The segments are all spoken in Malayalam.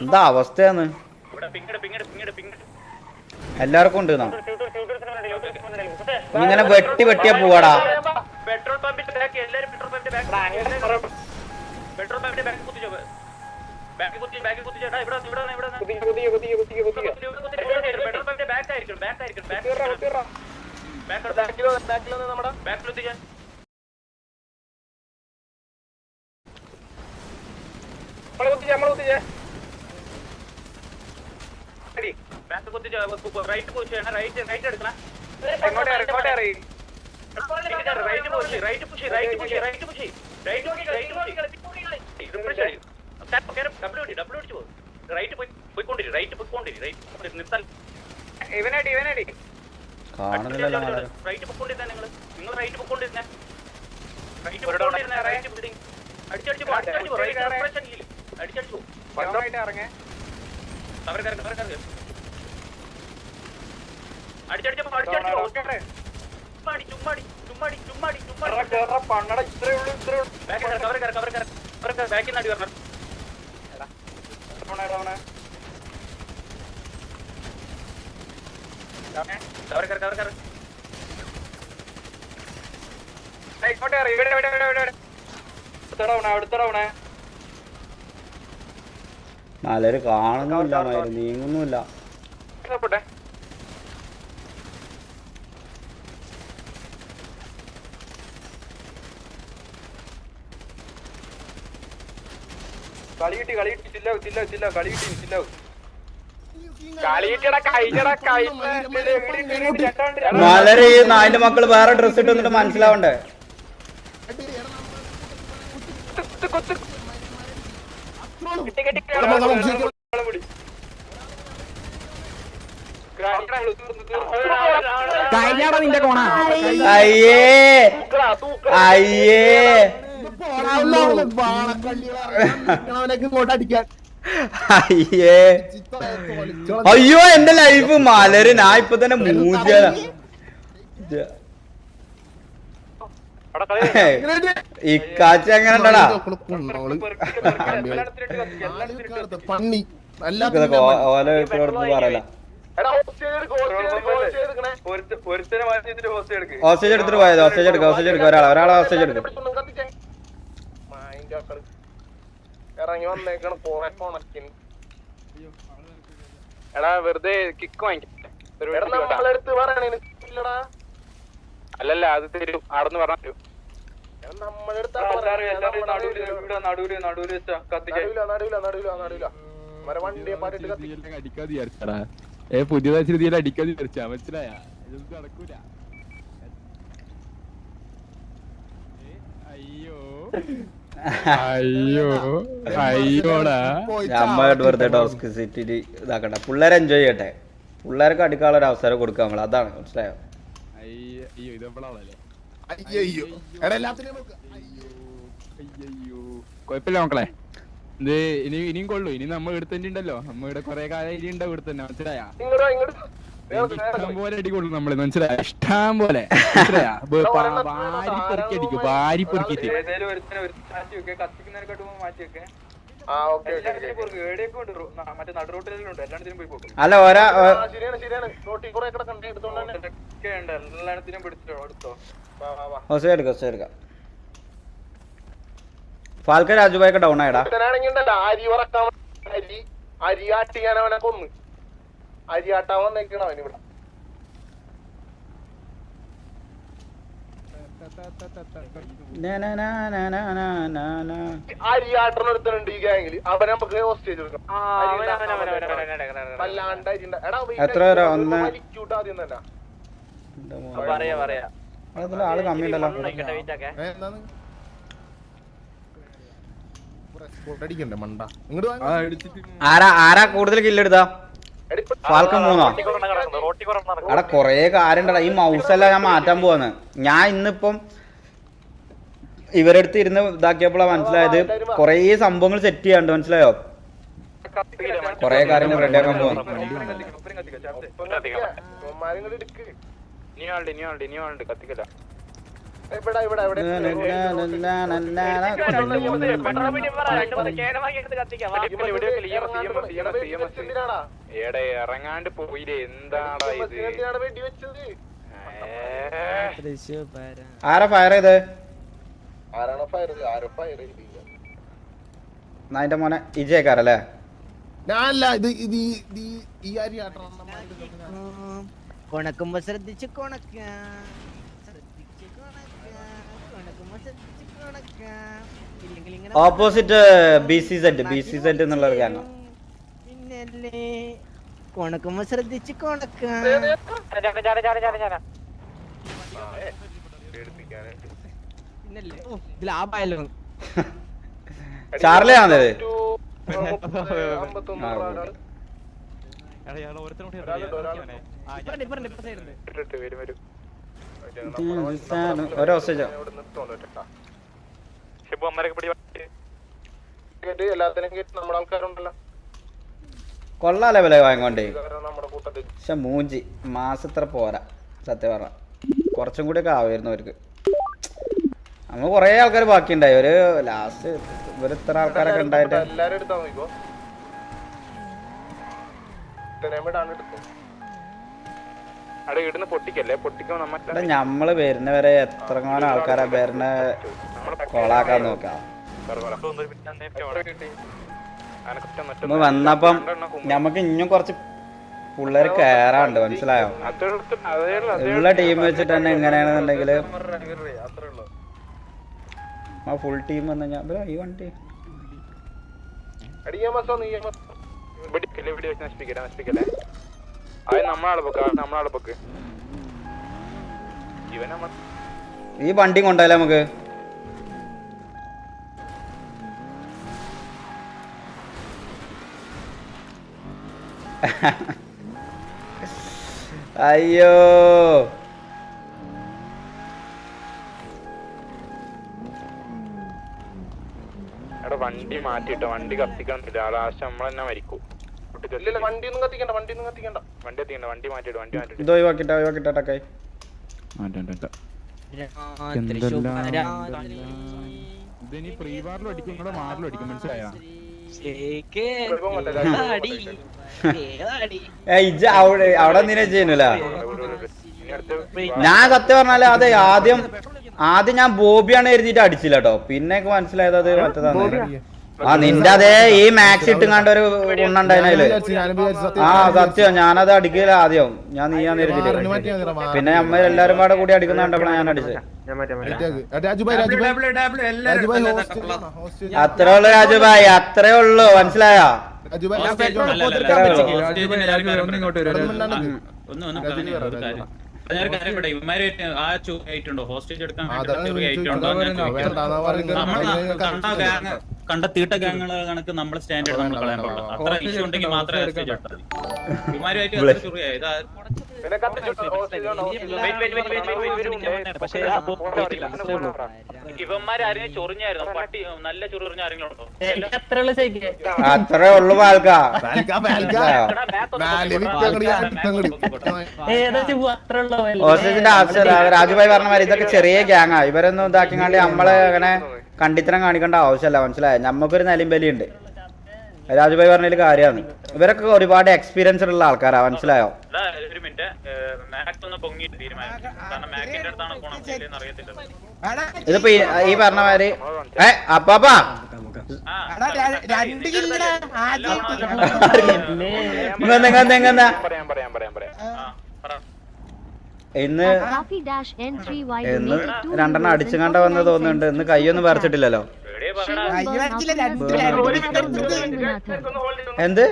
എന്താ അവസ്ഥയാണ്? ഇവിടെ പിങ്ങട് പിങ്ങട് പിങ്ങട് പിങ്ങട് എല്ലാവർക്കും ഉണ്ട് ഇങ്ങനെ വെട്ടി വെട്ടിയാ പോവാടാ. പെട്രോൾ പമ്പിന്റെ ബാക്ക് എല്ലാരും പെട്രോൾ പമ്പിന്റെ ബാക്ക് പെട്രോൾ പമ്പിന്റെ ബാക്ക് കുത്തിച്ചോ. ബാക്ക് കുത്തി ബാക്ക് കുത്തിച്ചേട്ടാ ഇവിടെ വന്ന്, ഇവിടെ വന്ന്, ഇവിടെ വന്ന്. കുതിക കുതിക കുതിക കുതിക കുതിക ഇവിടെ കുത്തി, ഇവിടെ കുത്തി. പെട്രോൾ പമ്പിന്റെ ബാക്ക് ആയിരിക്കും ബാക്ക് ആയിരിക്കും ബാക്ക് ബാക്ക് ബാക്കിലോ ബാക്കിലോ നമ്മുടെ ബാക്കിൽ കുത്തിച്ചാ നമ്മളെ കുത്തിച്ചേ. ബാക്ക് കുത്തിച്ചോ റൈറ്റ് ചെയ്യണം. റൈറ്റ് റൈറ്റ് എടുക്കണം. എങ്ങോട്ടേ എങ്ങോട്ടേ അറിയി right push right push right push right push right right W W അടിച്ചു പോകും. റൈറ്റ് പോയി പോയിക്കൊണ്ടിരി റൈറ്റ് പോയിക്കൊണ്ടിരി. റൈറ്റ് നിർത്താൻ. ഇവനടി ഇവനടി റൈറ്റ് പൊക്കൊണ്ടിരുന്ന നിങ്ങൾ നിങ്ങൾ റൈറ്റ് പൊക്കൊണ്ടിരുന്ന റൈറ്റ് പൊക്കൊണ്ടിരുന്ന റൈറ്റ് ബിൽഡിംഗ് അടിച്ചടിച്ച് പോ അടിച്ചടിച്ച് പോ. റൈറ്റ് ഓപ്പറേഷൻ ഇങ്ങോട്ടേ ഇവിടെ ഇവിടെ ഇവിടെ ഇവിടെ. അടുത്ത ഡൗണേ അടുത്ത കാണുന്നില്ല കാണുന്നുമില്ല മയിൽ നീങ്ങുന്നുമില്ല. ചില്ലാവും ചില്ലാവും ചില്ലാവും. ചില്ലാവും. മലര് ഈ നാലിന്റെ മക്കൾ വേറെ ഡ്രസ് ഇട്ട് വന്നിട്ട് മനസ്സിലാവണ്ടേ? കഴിഞ്ഞാടാ നിന്റെ കോണ അയ്യേ അയ്യേ അവനൊക്കെ ഇങ്ങോട്ട് അടിക്കാൻ അയ്യേ അയ്യോ എന്റെ ലൈഫ് മലര് ഞാൻ ഇപ്പൊ തന്നെ മൂഞ്ച ഇക്കാച്ച എങ്ങനെ ഉണ്ടടാ? പണ്ണി ഓല പറയല. എടുക്ക് ഹോസ്റ്റേജ് എടുത്തിട്ട് പോയത് ഹോസ്റ്റേജ് എടുക്കുക ഹോസ്റ്റേജ് എടുക്കുക ഒരാളെ ഒരാളെ ഹോസ്റ്റേജ് എടുക്കും. ഇറങ്ങി വന്നേക്കണം പോണെ കൊണക്കിന് എടാ വെറുതെ കിക്ക് വാങ്ങിക്കട്ടെ അല്ലല്ല അത് തരും. ആടന്ന് പറഞ്ഞു നടുവിൽ നടുവിൽ വെച്ചാ കത്തിക്കാൻ. അടിക്കാതെ വിചാരിച്ചടാ. ഏ പുതിയതായ രീതിയിൽ അടിക്കാതെ വിചാരിച്ചാ? മനസ്സിലായ? ഇതൊന്നും നടക്കൂല. ഏ, അയ്യോ. അയ്യോ. അയ്യോടാ. നമ്മളായിട്ട് വെറുതെ ഇതാക്കണ്ട. പിള്ളേരെ എൻജോയ് ചെയ്യട്ടെ. പിള്ളേർക്ക് അടിക്കാനുള്ള ഒരു അവസരം കൊടുക്കുക നമ്മൾ അതാണ്. മനസ്സിലായോ? അയ്യോ ഇതെപ്പോഴാണല്ലേ അയ്യോ എടാ എല്ലാത്തിനും നോക്ക്. അയ്യോ കൊഴപ്പില്ല മക്കളെ. ഇത് ഇനി ഇനിയും കൊള്ളു. ഇനി നമ്മൾ ഇവിടെ തന്നെ ഉണ്ടല്ലോ. നമ്മ ഇവിടെ കൊറേ കാലം ഇനി ഉണ്ടാവും ഇവിടെ തന്നെ മനസ്സിലായാ? ഇഷ്ടം പോലെ അടിക്കൊള്ളു കൊള്ളും നമ്മൾ മനസ്സിലായ? ഇഷ്ടം പോലെ മനസ്സിലായാ? വാരി പെറുക്കി അടിക്കും വാരി പെറുക്കിട്ട് അല്ല ഒരാ എടുക്കാം എടുക്കാം. ഫാൽക്കൻ രാജുബായൊക്കെ ഡൗൺ ആയിടാ. ഇവനാണെങ്കിൽ ഉണ്ടല്ലോ അരി ഉറക്കാൻ അരി അരി. ആട്ടിയാൻ അവനെ കൊന്ന്. അരി നിൽക്കണം അവനിവിടെ ഇവിടെ. നാ, നാ, നാ, നാ, നാ, നാ, നാ, നാ. അരി ആട്ടണ ഒരുത്തനുണ്ട് ഈ അവനെ നമുക്ക് ഹോസ്റ്റേജ് എടാ, എത്ര പേരാ? ഒന്ന്? ആൾ ആരാ ആരാ കൂടുതൽ കില്ലെടുത്താ എടി, ഫാൽക്കൺ മൂന്നോ? അവിടെ കൊറേ കാര്യണ്ടടാ. ഈ മൗസ് അല്ല ഞാൻ മാറ്റാൻ പോവാന്ന്. ഞാൻ ഇന്നിപ്പം ഇവരടുത്ത് ഇരുന്ന് ഇതാക്കിയപ്പോഴാ മനസ്സിലായത്. കൊറേ സംഭവങ്ങൾ സെറ്റ് ചെയ്യാണ്ട് മനസ്സിലായോ? കൊറേ കാര്യങ്ങൾ റെഡിയാക്കാൻ പോവാം. ഇറങ്ങാണ്ട് എന്താടാ ഇത് ആരാ ഫയർ ചെയ്തേ? അതിന്റെ മോനെ ഇജയക്കാരല്ലേ ഞാനല്ല ഇത് ഇത് ഈ- ഈ- അരി കൊണക്കുമ്പോ ശ്രദ്ധിച്ച് കൊണക്ക. ശ്രദ്ധിച്ച് കൊണക്ക. കൊണക്കുമ്പോ ശ്രദ്ധിച്ച് കൊണക്ക. ഇല്ലെങ്കിൽ ഇങ്ങനെ opposite B C set B C set എന്നുള്ള ഒരു പിന്നല്ലേ കൊണക്കുമ്പോ ശ്രദ്ധിച്ച് കൊണക്ക. ചാർലി ആണത് ഓരോ ഷിബു കൊള്ളാലേ വില വാങ്ങിക്കൊണ്ടേ. പക്ഷെ മൂഞ്ചി മാസത്ര പോരാ സത്യം പറഞ്ഞ. കുറച്ചും കൂടി ഒക്കെ ആവായിരുന്നു അവർക്ക്. നമ്മൾ കുറേ ആൾക്കാർ ബാക്കിയുണ്ടായി. ഒരു ലാസ്റ്റ് ഇവർ ഇത്ര ആൾക്കാരൊക്കെ ഉണ്ടായിട്ട്. ഞമ്മൾ വരുന്നവരെ എത്രങ്ങാനും ആൾക്കാരാ വരുന്ന കൊളാക്കാൻ നോക്കാം. വന്നപ്പം നമുക്ക് ഇനിയും കുറച്ച് പിള്ളേര് കേറാണ്ട് മനസ്സിലായോ? ഉള്ള ടീം വെച്ചിട്ട് തന്നെ എങ്ങനെയാണെന്നുണ്ടെങ്കിൽ ആ ഫുൾ ടീം വന്നു ഞാൻ ബ്രോ ഈ വണ്ടി. ഈ വണ്ടി കൊണ്ടായാലേ നമുക്ക്? അയ്യോ. വണ്ടി മാറ്റിട്ടോ വണ്ടി കത്തിക്കണമെന്നില്ല ലാസ്റ്റ് നമ്മൾ തന്നെ മരിക്കും. വണ്ടി ഒന്നും കത്തിക്കണ്ട വണ്ടി ഒന്നും കത്തിക്കണ്ട. വണ്ടി എത്തിക്കണ്ട വണ്ടി വണ്ടി ഇത് ഒഴിവാക്കിട്ടെ ഒഴിവാക്കിട്ടെ. ഇതിനി പ്രീ വാറിലും അടിക്കും മാറിലും അടിക്കും. മനസ്സിലായോ? അവിടെ എന്തിനാ ചെയ്യുന്നില്ല ഞാൻ സത്യം പറഞ്ഞാൽ അതെ ആദ്യം ആദ്യം ഞാൻ ബോബിയാണ് എഴുതിയിട്ട് അടിച്ചില്ല കേട്ടോ പിന്നെ മനസ്സിലായത് അത് മറ്റേതാണ് ആ നിന്റെ അതേ ഈ മാക്സ് ഇട്ടുങ്ങാണ്ട് ഒരു ഉണ്ണുണ്ടായതിനതിൽ ആ സത്യം ഞാനത് അടിക്കില്ല ആദ്യം. ഞാൻ നീ ഞാൻ ഇരുന്നില്ല പിന്നെ അമ്മ എല്ലാരും പാടെ കൂടി അടിക്കുന്നുണ്ടപ്പോ ഞാൻ അടിച്ചത്. അത്രേ ഉള്ളു രാജുഭായ് അത്രേ ഉള്ളു മനസ്സിലായോ? ഞാനൊരു കാര്യം പറയട്ടെ ഇവന്മാര് ആ ആയിട്ടുണ്ടോ? ഹോസ്റ്റേജ് എടുക്കാൻ കണ്ട തീട്ട ഗാങ്ങുകൾ കണക്ക് നമ്മൾ സ്റ്റാൻഡേർഡ് നമ്മൾ കളയാൻ പാടില്ല അത്ര ഇഷ്യൂ ഉണ്ടെങ്കിൽ മാത്രമേ എടുത്താൽ മതി. അത്ര ചുറിയായി ഇതാ ഇവന്മാരും ചൊറിഞ്ഞായിരുന്നു പട്ടി നല്ല ചൊറിഞ്ഞ ആരെങ്കിലും ഉണ്ടോ അത്രേ ഉള്ളു പാൽക്കാ ആവശ്യമില്ല രാജുഭായി പറഞ്ഞ മാതിരി ഇതൊക്കെ ചെറിയ ഗ്യാങ്ങാ ഇവരൊന്നും ഇതാക്കി കണ്ടി നമ്മളെ അങ്ങനെ കണ്ടിത്തരം കാണിക്കേണ്ട ആവശ്യമല്ല മനസ്സിലായ? നമുക്കൊരു നിലയും ബലിയുണ്ട്. രാജുഭായി പറഞ്ഞതിൽ കാര്യമാണ്. ഇവരൊക്കെ ഒരുപാട് എക്സ്പീരിയൻസ് ഉള്ള ആൾക്കാരാ മനസ്സിലായോ? ഇതിപ്പോ ഈ പറഞ്ഞ ഏ അപ്പാ ഇങ്ങ ഇന്ന് ഇന്ന് രണ്ടെണ്ണം അടിച്ചുങ്ങാണ്ട വന്ന് തോന്നുന്നുണ്ട്. ഇന്ന് കൈയൊന്നും വരച്ചിട്ടില്ലല്ലോ. എന്ത്?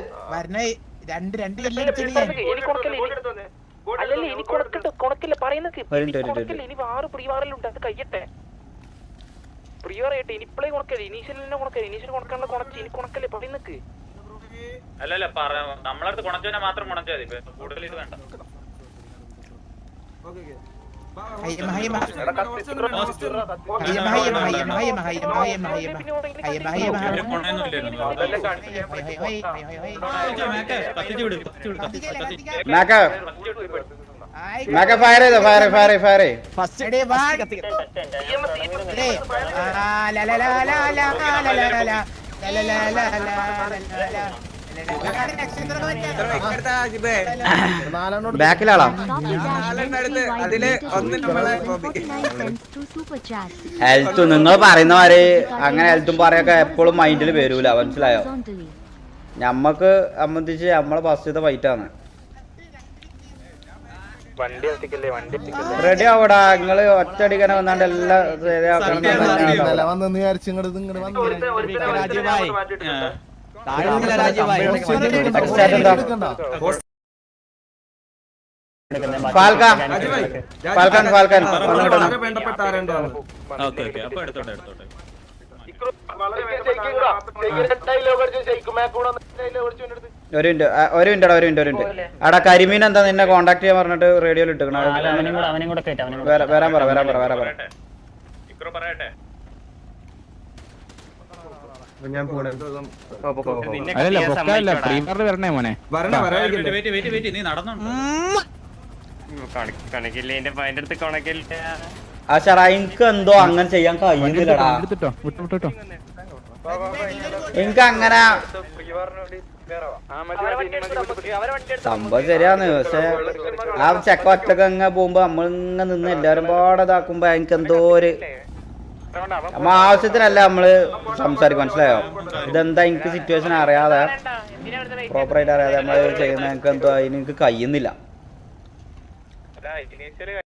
അല്ലല്ല നമ്മളടുത്ത് കുണച്ചവനെ മാത്രം കുണച്ചാൽ മതി. കൂടുതൽ ഇത് വേണ്ട. അതെല്ലാം കാണിക്കാൻ മേക്കെ, കത്തിച്ച് വിട് കത്തിച്ച് വിട് കത്തിച്ച് കത്തിച്ച് നാക്ക മാക്ക ഫയർ ചെയ്തോ ഫയർ ഫയർ ഫയർ ആ, ല, ല, ല, ല, ല, ല, ല, ല, ല, ല, ല, ല, ബാക്കിലാളാ. ഹെൽത്ത് നിങ്ങൾ പറയുന്ന മാതിരി അങ്ങനെ ഹെൽത്തും പറയൊക്കെ എപ്പോഴും മൈൻഡിൽ വരൂല. മനസ്സിലായോ? ഞമ്മക്ക് സംബന്ധിച്ച് നമ്മളെ ബസ് ചെയ്ത ഫസ്റ്റത്തെ ആണ്. റെഡി ആവടാ? നിങ്ങൾ ഒറ്റടിക്കനെ വന്നാണ്ട് എല്ലാം ഫാൽക്കാൻ ഫാൽക്കാൻ ഫാൽക്കാൻ വേണ്ടപ്പെട്ട ഒരു മിനിറ്റ് ഒരു ഒരു മിനിറ്റ് ഒരു മിനിറ്റ് അവിടെ കരിമീൻ എന്താ നിന്നെ കോണ്ടാക്ട് ചെയ്യാൻ പറഞ്ഞിട്ട് റേഡിയോയിൽ ഇട്ടുക്കണം വരാൻ പറ വരാൻ പറ വരാൻ പറ പറയട്ടെ ഇക്രോ പോണേ. അതല്ല പൊക്കല്ല വരണേ മോനെ. വെയിറ്റ് വെയിറ്റ് വെയിറ്റ് വെയിറ്റ് നീ നടന്നോണ്ട് ആ ഷറാ എനിക്ക് എന്തോ അങ്ങനെ ചെയ്യാൻ കഴിയുന്നില്ലടാ. എനിക്ക് അങ്ങനെ സംഭവം ശരിയാണ് പക്ഷെ ആ ചെക്ക ഒറ്റയ്ക്ക് അങ്ങ് പോകുമ്പോ നമ്മളിങ്ങനെ നിന്ന് എല്ലാരും പാടെ ഇതാക്കുമ്പോ എനിക്ക് എന്തോ ഒരു നമ്മ ആവശ്യത്തിനല്ല നമ്മൾ സംസാരിക്കും. മനസ്സിലായോ? ഇതെന്താ എനിക്ക് സിറ്റുവേഷൻ അറിയാതെ പ്രോപ്പറായിട്ട് അറിയാതെ നമ്മൾ ചെയ്യുന്ന എനിക്ക് എന്തോ അതിന് എനിക്ക് കഴിയുന്നില്ല.